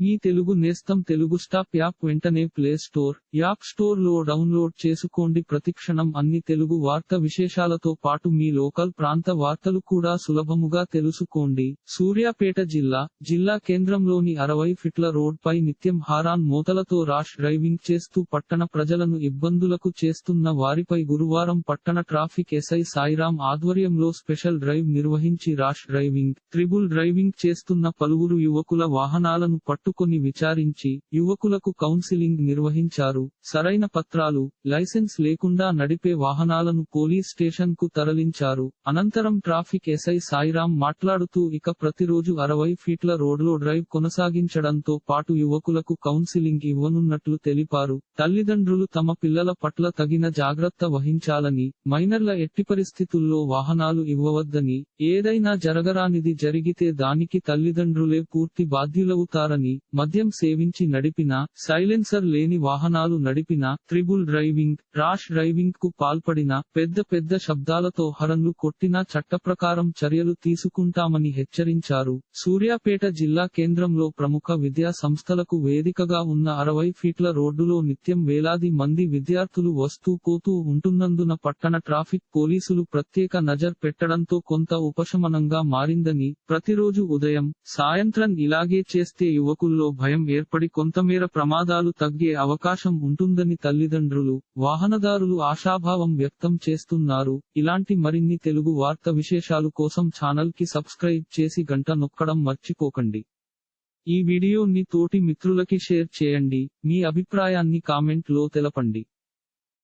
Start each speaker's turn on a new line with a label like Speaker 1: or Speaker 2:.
Speaker 1: మీ తెలుగు నేస్తం Telugu stop app వెంటనే play store app స్టోర్లో డౌన్లోడ్ చేసుకోండి. ప్రతిక్షణం అన్ని తెలుగు వార్త విశేషాలతో పాటు మీ లోకల్ ప్రాంత వార్తలు కూడా సులభముగా తెలుసుకోండి. సూర్యాపేట జిల్లా జిల్లా కేంద్రంలోని అరవై ఫిట్ల రోడ్ పై నిత్యం హారాన్ మోతలతో రాష్ డ్రైవింగ్ చేస్తూ పట్టణ ప్రజలను ఇబ్బందులకు చేస్తున్న వారిపై గురువారం పట్టణ ట్రాఫిక్ ఎస్ఐ సాయిరాం ఆధ్వర్యంలో స్పెషల్ డ్రైవ్ నిర్వహించి రాష్ డ్రైవింగ్ ట్రిబుల్ డ్రైవింగ్ చేస్తున్న పలువురు యువకుల వాహనాలను పట్టుకుని విచారించి యువకులకు కౌన్సిలింగ్ నిర్వహించారు. సరైన పత్రాలు లైసెన్స్ లేకుండా నడిపే వాహనాలను పోలీస్ స్టేషన్కు తరలించారు. అనంతరం ట్రాఫిక్ ఎస్ఐ సాయిరాం మాట్లాడుతూ ఇక ప్రతిరోజు అరవై ఫీట్ల రోడ్లో డ్రైవ్ కొనసాగించడంతో పాటు యువకులకు కౌన్సిలింగ్ ఇవ్వనున్నట్లు తెలిపారు. తల్లిదండ్రులు తమ పిల్లల పట్ల తగిన జాగ్రత్త వహించాలని మైనర్ల ఎట్టి పరిస్థితుల్లో వాహనాలు ఇవ్వవద్దని ఏదైనా జరగరానిది జరిగితే దానికి తల్లిదండ్రులే పూర్తి బాధ్యులవుతారని మద్యం సేవించి నడిపినా సైలెన్సర్ లేని వాహనాలు నడిపినా త్రిబుల్ డ్రైవింగ్ రాష్ డ్రైవింగ్కు పాల్పడిన పెద్ద పెద్ద శబ్దాలతో హరన్లు కొట్టినా చట్టప్రకారం చర్యలు తీసుకుంటామని హెచ్చరించారు. సూర్యాపేట జిల్లా కేంద్రంలో ప్రముఖ విద్యా సంస్థలకు వేదికగా ఉన్న అరవై ఫీట్ల రోడ్డులో నిత్యం వేలాది మంది విద్యార్థులు వస్తూ పోతూ ఉంటున్నందున పట్టణ ట్రాఫిక్ పోలీసులు ప్రత్యేక నజర్ పెట్టడంతో కొంత ఉపశమనంగా మారిందని ప్రతిరోజు ఉదయం సాయంత్రం ఇలాగే చేస్తే యువకుల్లో భయం ఏర్పడి కొంతమేర ప్రమాదాలు తగ్గే అవకాశం ఉంటుందని తల్లిదండ్రులు వాహనదారులు ఆశాభావం వ్యక్తం చేస్తున్నారు. ఇలాంటి మరిన్ని తెలుగు వార్త విశేషాలు కోసం ఛానల్కి సబ్స్క్రైబ్ చేసి గంట నొక్కడం మర్చిపోకండి. ఈ వీడియోని తోటి మిత్రులకి షేర్ చేయండి. మీ అభిప్రాయాన్ని కామెంట్లో తెలపండి.